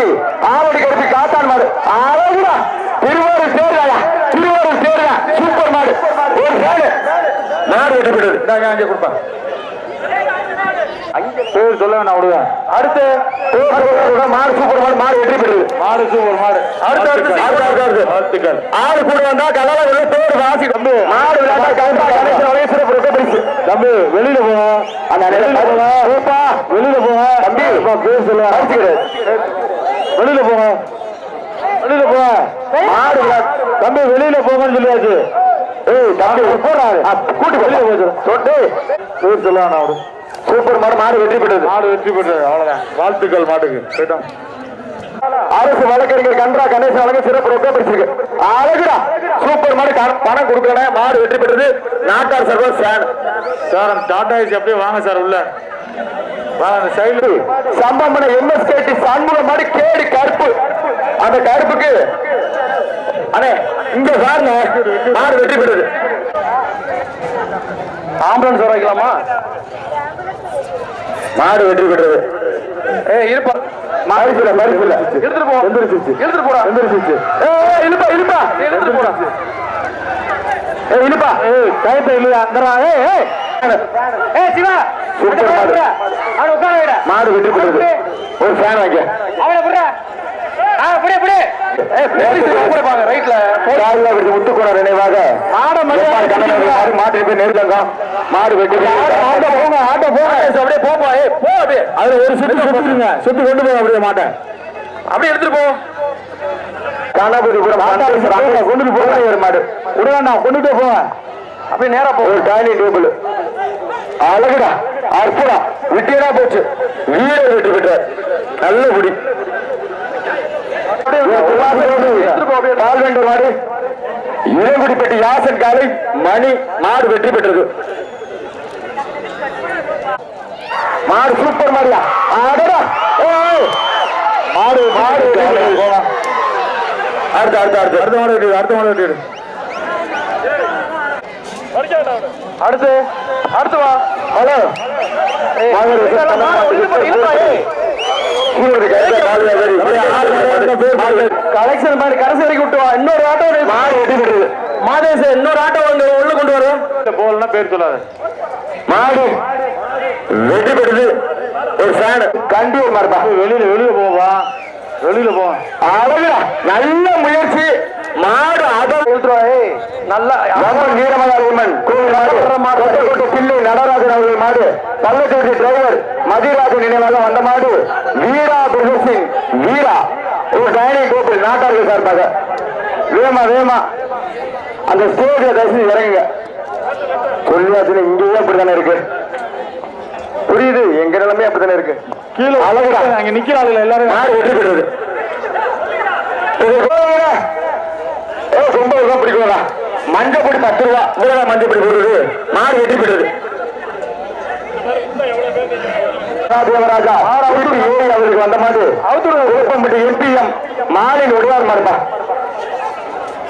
ஊராட்சி ஆவடி கருப்பி காத்தான் மாடு. அழகுடா. திருவாரூர் சேர்றாயா திருவாரூர் சேர்றா. சூப்பர் மாடு. ஒரு சேடு. மாடு வெட்டப்படுது நாங்க அங்கே கொடுப்பா. பேர் சொல்ல வேணாம் விடுவேன் அடுத்து மாடு சூப்பர் மாடு மாடு வெற்றி பெறுது. மாடு சூப்பர் மாடு. அடுத்து அடுத்து வாழ்த்துக்கள். ஆடு கூட வந்தா வெளியே பேர் வாசி. தம்பி. மாடு விளையாட்டா கவுண்டா கணேசன் வளைய சிறப்பு ரொக்க பரிசு. தம்பி வெளியில போங்க அந்த வெளியில போப்பா வெளியில போங்க தம்பி. பேர் அடிச்சுக்கிறாரு வெளியில போங்க. வெளியில போங்க. மாடு தம்பி வெளியில போங்கன்னு சொல்லியாச்சு. ஏய் தம்பி போறாரு கூட்டி வெளியே போச்சு சொட்டு பேர் அவரு சூப்பர் மாடு மாடு வெற்றி பெற்றது. மாடு வெற்றி பெற்றது. அவ்வளவுதான். வாழ்த்துக்கள் மாட்டுக்கு. போயிட்டோம் அரசு வழக்கறிஞர் கன்றா கணேசன் வழங்க சிறப்பு ரொக்க பரிசு அழகுடா. சூப்பர் மாடு பணம் கொடுக்கணும் மாடு வெற்றி பெற்றது. நாட்டார் ஃபேன் சார். அந்த டாடா ஏசி அப்படியே வாங்க சார் உள்ள. சம்பம்பன எம்எஸ்கேடி சண்முக மாடு அந்த கருப்புக்கு. அண்ணே இங்க பாருங்க. மாடு வெற்றி பெறுது ஆம்புலன்ஸ் வர வைக்கலாமா? மாடு வெற்றி பெற்றது ஏ இருப்பா. மறுசில மறுசில எடுத்துட்டு போ எந்திரிச்சிச்சு எடுத்துட்டு போடா. எந்திரிச்சிச்சு ஏ இழுப்பா இழுப்பா. எடுத்துட்டு போடா ஏ இழுப்பா. ஏய் கைத்த இல்லையா அந்தரா ஏய் ஏய் சிவா சூப்பர் மாடு. அவன உட்கார வைடா. மாடு வெற்றி பெற்றது ஒரு ஃபேன் வைக்க அவன புடா நினைவாக மாட மாடு மாட்டு போய் நெருங்க மாடு வெட்டி ஆட்டோ போங்க அப்படியே போப்பா ஏய் போ அப்படியே அதுல ஒரு சுத்து சுத்துங்க சுத்து கொண்டு போங்க அப்படியே மாட்டேன் அப்படியே எடுத்துட்டு போ. கணபதிபுரம் கொண்டு போக மாடு. விடுவேண்ணா கொண்டுட்டு போங்க அப்படியே நேரா போ. ஒரு டைனிங் டேபிள் அழகுடா அற்புதம். விட்டியடா போச்சு. வீர வெற்றி பெற்றார் நல்ல குடி. பால்வேண்டர் மாடு இளங்குடிப்பட்டி யாசன் காலை மணி மாடு வெற்றி பெற்றது. மாடு சூப்பர் மாடியா? ஆடடா மாடு மாடு அடுத்து அடுத்து அடுத்து. அடுத்த மாடு வெட்டி அடுத்த மாடு வெட்டி அடுத்து அடுத்து வா. ஹலோ. கலெக்ஷன் மாதிரி கடைசி வரைக்கும் விட்டு வா இன்னொரு ஆட்டோ விடுறது மாதேச இன்னொரு ஆட்டோ வந்து உள்ள கொண்டு வரும் போகலன்னா பேர் சொல்லாத மாடு வெற்றி பெறுது ஒரு ஃபேன் கண்டிப்பா மாறுபா வெளியில வெளியில போவா வெளியில போ அழகுடா நல்ல முயற்சி மாடு அதம் நல்ல ரொம்ப நீரமல அம்மன் கோவில் மாடு பிள்ளை நடராஜன் அவர்கள் மாடு பள்ளச்சேரி டிரைவர் மதிராஜன் நினைவாக வந்த மாடு வீரா பிரதேசிங் வீரா. ஒரு டைனிங் கோப்பில் நாட்டார்கள் சார்பாக. வேமா வேமா அந்த ஸ்டேஜ் தயவு இறங்குங்க. சொல்லியாச்சுல இங்கேயும் அப்படித்தானே இருக்கு? புரியுது எங்க நிலைமை அப்படித்தானே இருக்கு? கீழே அழகுடா. அங்க நிக்கிறாள் எல்லாரும் மாடு வெற்றி. ஏ, ரொம்ப ரூபா பிடிக்கும்டா மஞ்சள் பொடி பத்து ரூபா. மஞ்சள் பொடி போடுறது. மாடு வெற்றி பெறுது தேவராஜா உடுப்பி ஏறி அவருக்கு வந்த மாடு விருப்பம்பட்டி எம்பிஎம் மாலின் ஒடுவார் மாடுப்பா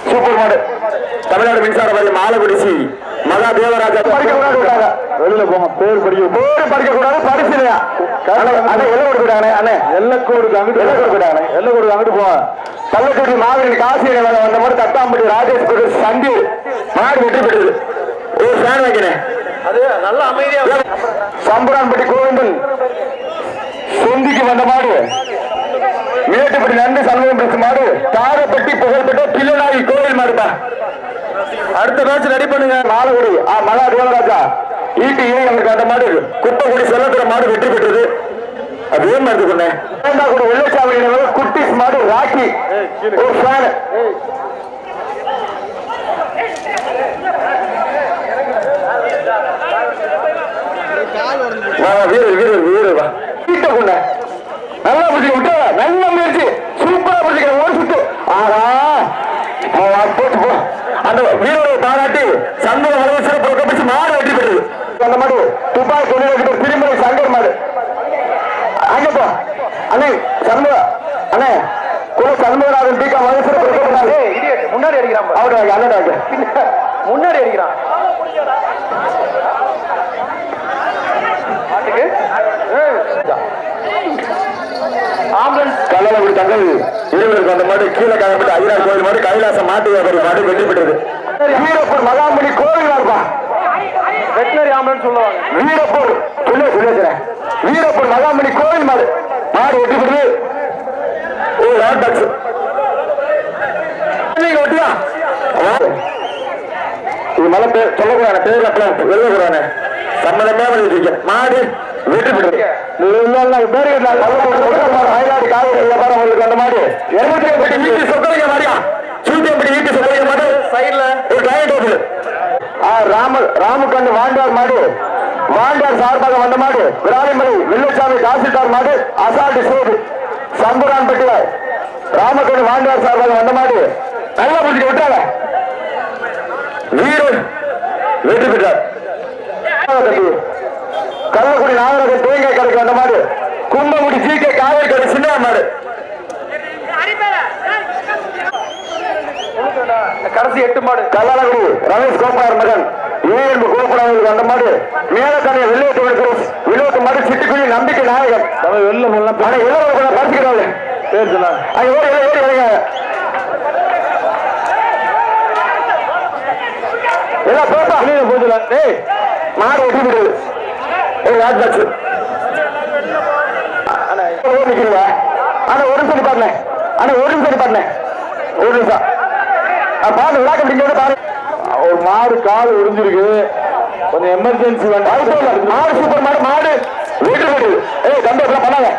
சூப்பர் மாடு. தமிழ்நாடு மின்சார வாரியம் ஆலகுடிசி மகா தேவராஜா படிக்க கூடாது வெளியில போங்க. பேர் படிக்க பேரு படிக்க கூடாது பரிசு இல்லையா? அண்ணே எல்லாம் கொடுத்துட்டானே அண்ணே. எல்லக்கோடுக்கு அங்கிட்டு எல்லாம் கொடுத்துட்டானே எல்லக்கோடுக்கு அங்கிட்டு போங்க கள்ளக்குடி மாவீரன் காசி வந்த மாதிரி தட்டாம்பட்டி ராஜேஷ் சந்தீர் மாடு வெற்றி பெற்றது. ஒரு ஃபேன் வைக்கிறேன் அது நல்ல அமைதியா சம்புரான்பட்டி கோவிந்தன். சொந்திக்கு வந்த மாடு. மேட்டுப்பட்டி நன்றி சண்முகம் பிரசு மாடு. தாரப்பட்டி புகழ்பெற்ற பிள்ளநாயகி கோவில் மாடுப்பா அடுத்த மேட்ச் ரெடி பண்ணுங்க. மாலகுடி ஆ மகா தேவராஜா. ஈட்டி ஏ எங்களுக்கு அந்த மாடு. குப்பைக்குடி செல்லத்துற மாடு வெற்றி பெற்றது. அதே மாதிரி சொன்னேன்? வெள்ளச்சாவடி குட்டிஸ் மாடு ராக்கி. ஒரு ஃபேன் வா, வா, வீரர் வீரர் வீரர் வா வீட்டை கொண்ட நல்லா பிடிச்சி விட்டு நல்ல முயற்சி சூப்பரா பிடிச்சிக்கிற ஒரு சுத்து ஆஹா ஆ, போச்சு போ அந்த வீரரை பாராட்டி சந்தன வளர்ச்சி சிறப்பு கப்பிச்சு மாடு வெற்றி பெற்றது அந்த மாடு தொழில் வைக்கிற திருமலை சங்கர் மாடு அங்க போ. அண்ணே சண்முக. அண்ணே குல சண்முகராஜன் வளர்ச்சி சிறப்பு முன்னாடி அடிக்கிறான் அவரு முன்னாடி அடிக்கிறான். கல்லலகுடி தங்கள் இருவருக்கு அந்த மாதிரி கீழே காயப்பட்டு ஐயனார் கோயில் மாதிரி கைலாசம் மாட்டு வியாபாரி மாடு வெற்றி பெற்றது. வீரப்பூர் மகாமணி கோவில் இருப்பா. வெட்டினரி ஆம்புலன்ஸ் சொல்லுவாங்க வீரப்பூர் சொல்லு சொல்லுறேன் வீரப்பூர் மகாமணி கோவில் மாடு மாடு வெற்றி பெற்று ஓ ஹாட் டாக்ஸ் நீங்க ஒட்டியா இது மலை பேர் சொல்லக்கூடாது பேர் அப்பலாம் எழுதக்கூடாது சம்மந்தமே பண்ணிட்டு மாடு வெற்றி பெற்றது வயநாடு காவிரி வியாபாரம் உங்களுக்கு அந்த மாதிரி இருநூத்தி எண்பத்தி வீட்டு சொக்கலிங்க மாதிரியா சூத்தி எண்பத்தி வீட்டு சொக்கலிங்க மாடு சைட்ல ஒரு கிளைண்ட் ஓட்டு ராம ராமகண்ணு வாண்டார் மாடு. வாண்டார் சார்பாக வந்த மாடு. விராலிமலை வெள்ளச்சாமி தாசில்தார் மாடு. அசால்ட் சேது சம்புரான்பட்டிய ராமகண்ணு வாண்டார் சார்பாக வந்த மாடு. நல்லா புரிஞ்சு விட்டாங்க. வீரர் வெற்றி பெற்றார். கள்ளக்குடி நாகரகன் தேங்காய் கடைக்கு வந்த மாடு. கும்பமுடி ஜி கே காவேரி கடை சின்ன மாடு. கடைசி எட்டு மாடு கல்லாலகுடி ரமேஷ் கோபாலர் மகன். ஏஎன்பு கோபாலர்களுக்கு வந்த மாடு மேலக்கரைய வில்லேட்டு வில்லேட்டு மாடு சிட்டுக்குழி நம்பிக்கை நாயகன். நம்ம வெளில போலாம் ஆனா எல்லாரும் கூட பறிச்சுக்கிறாங்க பேர் சொல்லாங்க அங்க ஓடி ஓடி வரீங்க எல்லாம் போப்பா. வெளியில போச்சுல டேய் மாடு வெட்டி விடுது ஏய் ராஜ் பாக்ஸ் நிக்கிறீங்க ஆனா ஒரு நிமிஷம் பாருங்க ஆனா ஒரு நிமிஷம் பாருங்க ஒரு நிமிஷம். பாருங்க விளாக்க முடிஞ்சது பாருங்க ஒரு மாடு கால் ஒடிஞ்சிருக்கு கொஞ்சம் எமர்ஜென்சி வேண்டாம் மாடு சூப்பர் மாடு மாடு. வீட்டு வீடு ஏய் தம்பி எல்லாம் பண்ணாங்க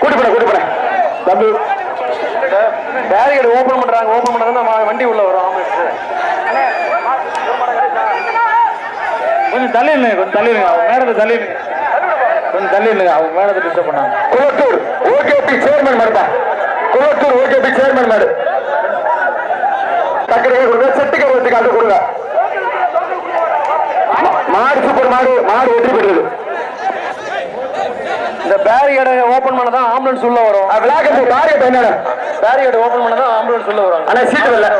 கூட்டி போன கூட்டி போன தம்பி. பேரிகேட் ஓபன் பண்றாங்க ஓபன் பண்ணாதான் நம்ம வண்டி உள்ள வரும் ஆம்புலன்ஸ். கொஞ்சம் தள்ளிடுங்க கொஞ்சம் தள்ளிடுங்க அவங்க மேடத்தை தள்ளிடுங்க கொஞ்சம் தள்ளிடுங்க அவங்க மேடத்தை டிஸ்டர்ப் பண்ணாங்க. குளத்தூர் ஓகேபி சேர்மன் மாடுப்பா குளத்தூர் ஓகேபி சேர்மன் மாடு. சக்கரை கொடுங்க செட்டுக்கு வச்சு காட்டு கொடுங்க. மாடு சூப்பர் மாடு மாடு வெற்றி பெற்றது. இந்த பேரிகேட் ஓபன் பண்ணாதான் ஆம்புலன்ஸ் உள்ள வரும். விளாக்கத்து டார்கெட் என்னடா பேரிகேட் ஓபன் பண்ணாதான் ஆம்புலன்ஸ் உள்ள வரும். ஆனா சீட்டு வரல.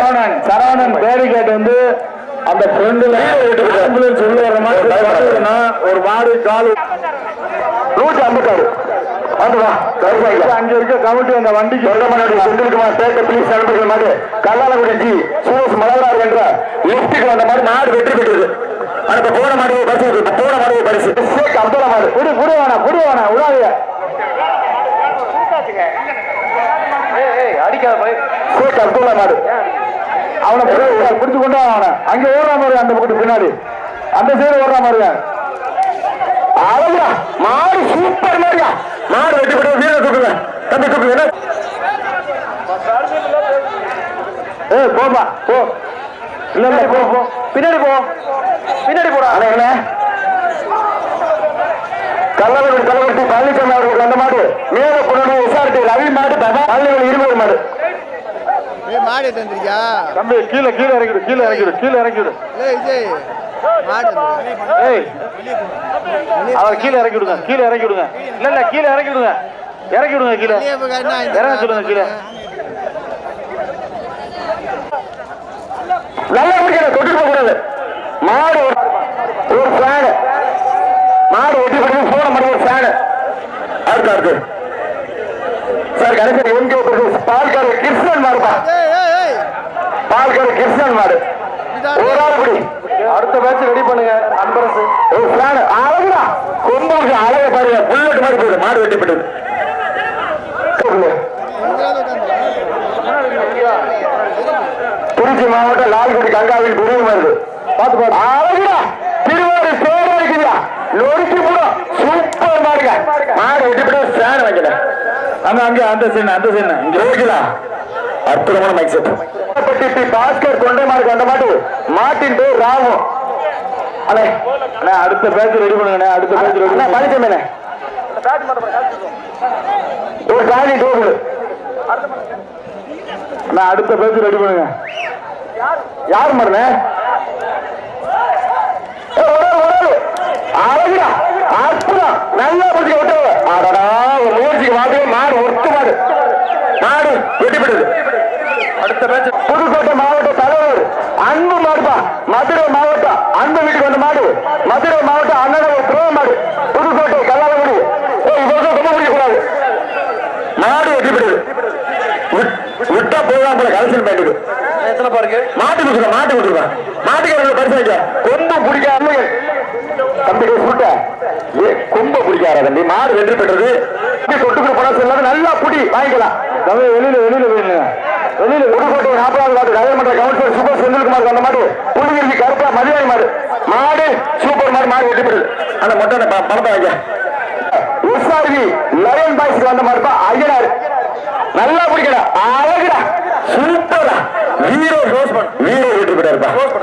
சரவணன் சரவணன் பேரிகேட் வந்து அந்த ஃப்ரெண்டுல ஆம்புலன்ஸ் உள்ள வர மாதிரி ஒரு மாடு கால். நூற்றி ஐம்பத்தாறு. வந்து வா கருப்பாய்க்கு அங்க இருக்க கமிட்டி அந்த வண்டிக்கு சொந்தமனுடைய செந்தில்குமார் பேட்டை பிளீஸ் நண்பர்கள் மாதிரி கல்லாலகுடி ஜி சுரேஷ் மலர்வார் என்ற லிப்டுக்கு வந்த மாதிரி நாடு வெற்றி பெற்றது. அந்த போன மாடு பரிசு. போன மாடு பரிசு. அப்துல்லா மாடு. வேணாம் புடி வேணாம் விடாதீங்க ஏய் ஏய் அடிக்காத போய் ஷேக் அப்துல்லா மாடு. அவனை பிடி- பிடிச்சு கொண்டு அவனை. அங்க ஓடுற மாதிரி அந்த பக்கத்து பின்னாடி. அந்த சைடு ஓடுற மாதிரியா? அழகுடா. மாடு சூப்பர் மாடு வெற்றி பெற்றது வீரர் தூக்குங்க தம்பி தூக்குங்க என்ன? ஏய் போப்பா போ. இல்ல இல்ல போ போ. பின்னாடி போ. பின்னாடி போடா. அட என்ன? கள்ளவர்கள் கள்ளவர்த்தி பழனிசாமி அவர்களுக்கு அந்த மாடு. மேல கொண்டு விசாரிட்டு ரவி மாடு பழனிகள் இருபது மாடு. ஏய் மாடு தந்துருக்கியா தம்பி கீழே கீழே இறக்கிடு கீழே இறக்கிடு கீழே இறக்கிடு ஏய் விஜய் மாடு ஏய் அவர் கீழே இறக்கி விடுங்க கீழே இறக்கி விடுங்க. இல்ல இல்ல கீழே இறக்கி விடுங்க. இறக்கி விடுங்க கீழே. இறங்க சொல்லுங்க கீழே. நல்லா பிடிக்கல தொட்டு கூடாது. மாடு ஒரு- ஃபேனு மாடு ஒட்டி போன மாதிரி ஒரு ஃபேனு அடுத்து அடுத்து சார் கணேசன் எங்கே பால்கார கிருஷ்ணன் மாடுப்பா ஏய் ஏய் ஏய் கிருஷ்ணன் மாடு ஒரு ஆள் பிடி அடுத்த பேட்ச் ரெடி பண்ணுங்க அன்பரசு. ஒரு ஃபேனு அழகுடா. கொம்புக்கு அழக பாருங்க. புல்லட் மாதிரி போகுது. மாடு இங்கதான் உட்காந்து திருச்சி மாவட்டம் லால்குடி கங்காவில் குருவி வருது பார்த்து பார்த்து. அழகுடா. திருவாரூர் பேரா இருக்குதா நொறுக்கி போடும் சூப்பர் மாடுங்க மாடு வெட்டிப்பட்டு ஃபேன் வைக்கல அந்த அங்க அந்த சீன் அந்த சீன் இங்க இருக்குதா? அற்புதமான மைக் செட் பாஸ்கர் கொண்டை மாடுக்கு வந்த மாட்டு மாட்டின் பேர் ராமு. அண்ணே அடுத்த பேட்ச் ரெடி பண்ணுங்கண்ணே அடுத்த பேட்ச் ரெடி அண்ணா பழனிசாமி ஒரு காலி டோபுள் அண்ணா அடுத்த பேட்ச் ரெடி பண்ணுங்க. யார் மாடுனே அழகுடா அற்புதம் நல்லா பிடிச்சி விட்டு அடடா ஒரு முயற்சிக்கு மாட்டு மாடு ஒட்டு மாடு மாடு வெட்டிப்பட்டது அடுத்த பேட்ச் புதுக்கோட்டை மாவட்ட தலைவர் அன்பு மாடுப்பா மதுரை மாவட்டம் அன்பு வீட்டுக்கு வந்த மாடு மதுரை மாவட்டம் அண்ணன் துரோக மாடு புதுக்கோட்டை பிடிக்க கூடாது மாடு விட்- விட்டா போகலாம் போல பண்ணிட்டு எத்தனை பாருங்க மாட்டு கொடுத்துருக்க மாட்டு கொடுத்துருக்க மாட்டுக்காரங்க பரிசு கொம்பு பிடிக்காம தம்பி சுட்ட ஏ கொம்ப பிடிக்காத தம்பி? மாடு வெற்றி பெற்றது. தொட்டுக்கு போனா சொல்லாம நல்லா புடி வாங்கிக்கலாம். தம்பி வெளியில வெளியில வேணுங்க வெளியில புதுக்கோட்டை நாற்பதாவது வார்டு நகரமன்ற கவுன்சிலர் சூப்பர் செந்தில்குமார் அந்த மாடு புலிகிரி கருப்பா மதிவாய் மாடு மாடு சூப்பர் மாடு மாடு வெற்றி பெற்றது அந்த மொட்டை ப- பணத்தை வாங்க எஸ்ஆர்வி லயன் பாய்ஸ்க்கு வந்த மாதிரி ஐயனார். நல்லா பிடிக்கடா அழகுடா சூப்பரா வீரோ ரோஸ் வீரோ வெற்றி பெற்றாருப்பா